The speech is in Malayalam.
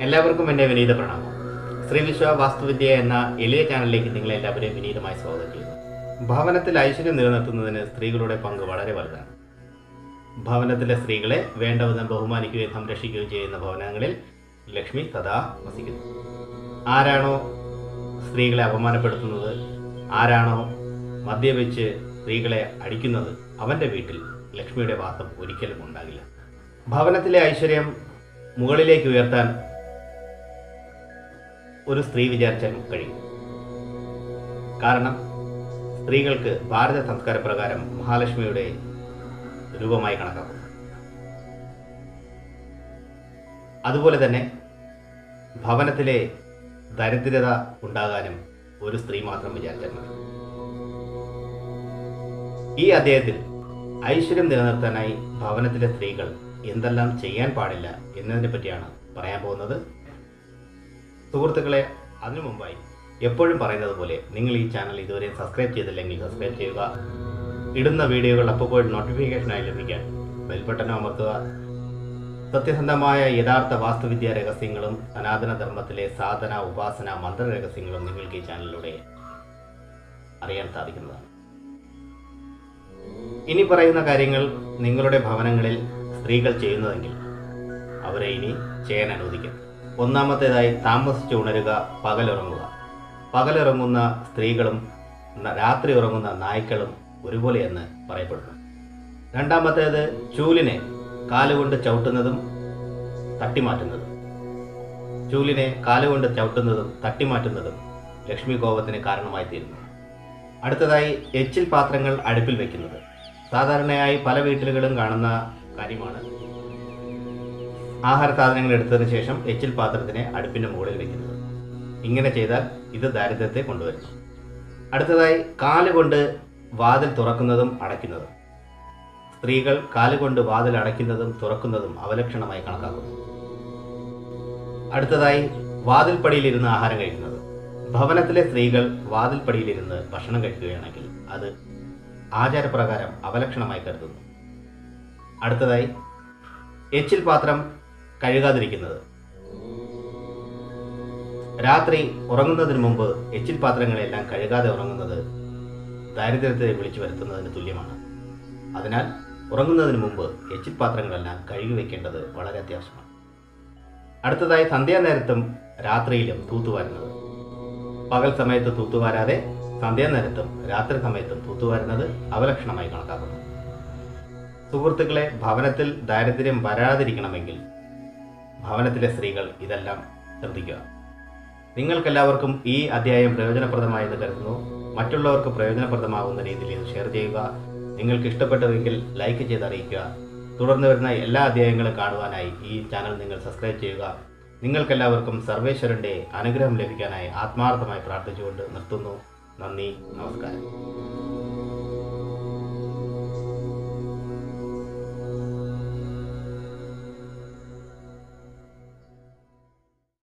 എല്ലാവർക്കും എന്റെ വിനീത പ്രണാമം. ശ്രീ വിശ്വ വാസ്തുവിദ്യ എന്ന എളിയ ചാനലിലേക്ക് നിങ്ങളെ എല്ലാവരെയും വിനീതമായി സ്വാഗതം ചെയ്യുന്നു. ഭവനത്തിൽ ഐശ്വര്യം നിലനിർത്തുന്നതിന് സ്ത്രീകളുടെ പങ്ക് വളരെ വലുതാണ്. ഭവനത്തിലെ സ്ത്രീകളെ വേണ്ടവിധം ബഹുമാനിക്കുകയും സംരക്ഷിക്കുകയും ചെയ്യുന്ന ഭവനങ്ങളിൽ ലക്ഷ്മി സദാ വസിക്കുന്നു. ആരാണോ സ്ത്രീകളെ അപമാനപ്പെടുത്തുന്നത് ആരാണോ മദ്യപിച്ച് സ്ത്രീകളെ അടിക്കുന്നത് അവന്റെ വീട്ടിൽ ലക്ഷ്മിയുടെ വാസം ഒരിക്കലും ഉണ്ടാകില്ല. ഭവനത്തിലെ ഐശ്വര്യം മുകളിലേക്ക് ഉയർത്താൻ ഒരു സ്ത്രീ വിചാരിച്ചാൽ കഴിയും. കാരണം സ്ത്രീകൾക്ക് ഭാരത സംസ്കാര പ്രകാരം മഹാലക്ഷ്മിയുടെ രൂപമായി കണക്കാക്കുന്നു. അതുപോലെ തന്നെ ഭവനത്തിലെ ദരിദ്രത ഉണ്ടാകാനും ഒരു സ്ത്രീ മാത്രം വിചാരിച്ചാൽ മതി. ഈ അദ്ദേഹത്തിൽ ഐശ്വര്യം നിലനിർത്താനായി ഭവനത്തിലെ സ്ത്രീകൾ എന്തെല്ലാം ചെയ്യാൻ പാടില്ല എന്നതിനെ പറ്റിയാണ് പറയാൻ പോകുന്നത്. സുഹൃത്തുക്കളെ അതിനു മുമ്പായി എപ്പോഴും പറയുന്നത് പോലെ നിങ്ങൾ ഈ ചാനൽ ഇതുവരെ സബ്സ്ക്രൈബ് ചെയ്തില്ലെങ്കിൽ സബ്സ്ക്രൈബ് ചെയ്യുക. ഇടുന്ന വീഡിയോകൾ അപ്പോൾ നോട്ടിഫിക്കേഷനായി ലഭിക്കാൻ ബെൽ ബട്ടൺ അമർത്തുക. സത്യസന്ധമായ യഥാർത്ഥ വാസ്തുവിദ്യ രഹസ്യങ്ങളും സനാതന ധർമ്മത്തിലെ സാധന ഉപാസന മന്ത്ര രഹസ്യങ്ങളും നിങ്ങൾക്ക് ഈ ചാനലിലൂടെ അറിയാൻ സാധിക്കുന്നതാണ്. ഇനി പറയുന്ന കാര്യങ്ങൾ നിങ്ങളുടെ ഭവനങ്ങളിൽ സ്ത്രീകൾ ചെയ്യുന്നതെങ്കിൽ അവരെ ഇനി ചെയ്യാൻ അനുവദിക്കും ഒന്നാമത്തേതായി താമസിച്ച് ഉണരുക പകലുറങ്ങുക. പകലിറങ്ങുന്ന സ്ത്രീകളും രാത്രി ഉറങ്ങുന്ന നായ്ക്കളും ഒരുപോലെയെന്ന് പറയപ്പെടുന്നു. രണ്ടാമത്തേത് ചൂലിനെ കാലുകൊണ്ട് ചവിട്ടുന്നതും തട്ടിമാറ്റുന്നതും. ചൂലിനെ കാലുകൊണ്ട് ചവിട്ടുന്നതും തട്ടിമാറ്റുന്നതും ലക്ഷ്മി കോപത്തിന് കാരണമായി തീരുന്നു അടുത്തതായി എച്ചിൽ പാത്രങ്ങൾ അടുപ്പിൽ വയ്ക്കുന്നത് സാധാരണയായി പല വീട്ടിലുകളും കാണുന്ന കാര്യമാണ്. ആഹാര സാധനങ്ങൾ എടുത്തതിന് ശേഷം എച്ചിൽ പാത്രത്തിനെ അടുപ്പിന്റെ മുകളിൽ വെക്കുന്നത്. ഇങ്ങനെ ചെയ്താൽ ഇത് ദാരിദ്ര്യത്തെ കൊണ്ടുവരുന്നു അടുത്തതായി കാലുകൊണ്ട് വാതിൽ തുറക്കുന്നതും അടയ്ക്കുന്നതും. സ്ത്രീകൾ കാലുകൊണ്ട് വാതിൽ അടയ്ക്കുന്നതും തുറക്കുന്നതും അവലക്ഷണമായി കണക്കാക്കുന്നു. അടുത്തതായി വാതിൽപ്പടിയിലിരുന്ന് ആഹാരം കഴിക്കുന്നത്. ഭവനത്തിലെ സ്ത്രീകൾ വാതിൽപ്പടിയിലിരുന്ന് ഭക്ഷണം കഴിക്കുകയാണെങ്കിൽ അത് ആചാരപ്രകാരം അവലക്ഷണമായി കരുതുന്നു. അടുത്തതായി എച്ചിൽ പാത്രം കഴുകാതിരിക്കുന്നത്. രാത്രി ഉറങ്ങുന്നതിന് മുമ്പ് എച്ചിൽ പാത്രങ്ങളെല്ലാം കഴുകാതെ ഉറങ്ങുന്നത് ദാരിദ്ര്യത്തെ വിളിച്ചു വരുത്തുന്നതിന് തുല്യമാണ്. അതിനാൽ ഉറങ്ങുന്നതിന് മുമ്പ് എച്ചിൽ പാത്രങ്ങളെല്ലാം കഴുകി വയ്ക്കേണ്ടത് വളരെ അത്യാവശ്യമാണ്. അടുത്തതായി സന്ധ്യാനേരത്തും രാത്രിയിലും തൂത്തുവാരുന്നത്. പകൽ സമയത്ത് തൂത്തുവാരാതെ സന്ധ്യാനേരത്തും രാത്രി സമയത്തും തൂത്തുവാരുന്നത് അവലക്ഷണമായി കണക്കാക്കുന്നു. സുഹൃത്തുക്കളെ ഭവനത്തിൽ ദാരിദ്ര്യം വരാതിരിക്കണമെങ്കിൽ ഭവനത്തിലെ സ്ത്രീകൾ ഇതെല്ലാം ശ്രദ്ധിക്കുക. നിങ്ങൾക്കെല്ലാവർക്കും ഈ അധ്യായം പ്രയോജനപ്രദമായെന്ന് കരുതുന്നു. മറ്റുള്ളവർക്ക് പ്രയോജനപ്രദമാകുന്ന രീതിയിൽ ഇത് ഷെയർ ചെയ്യുക. നിങ്ങൾക്ക് ഇഷ്ടപ്പെട്ടതെങ്കിൽ ലൈക്ക് ചെയ്ത് അറിയിക്കുക. തുടർന്ന് വരുന്ന എല്ലാ അധ്യായങ്ങളും കാണുവാനായി ഈ ചാനൽ നിങ്ങൾ സബ്സ്ക്രൈബ് ചെയ്യുക. നിങ്ങൾക്കെല്ലാവർക്കും സർവേശ്വരന്റെ അനുഗ്രഹം ലഭിക്കാനായി ആത്മാർത്ഥമായി പ്രാർത്ഥിച്ചുകൊണ്ട് നിർത്തുന്നു. നന്ദി നമസ്കാരം.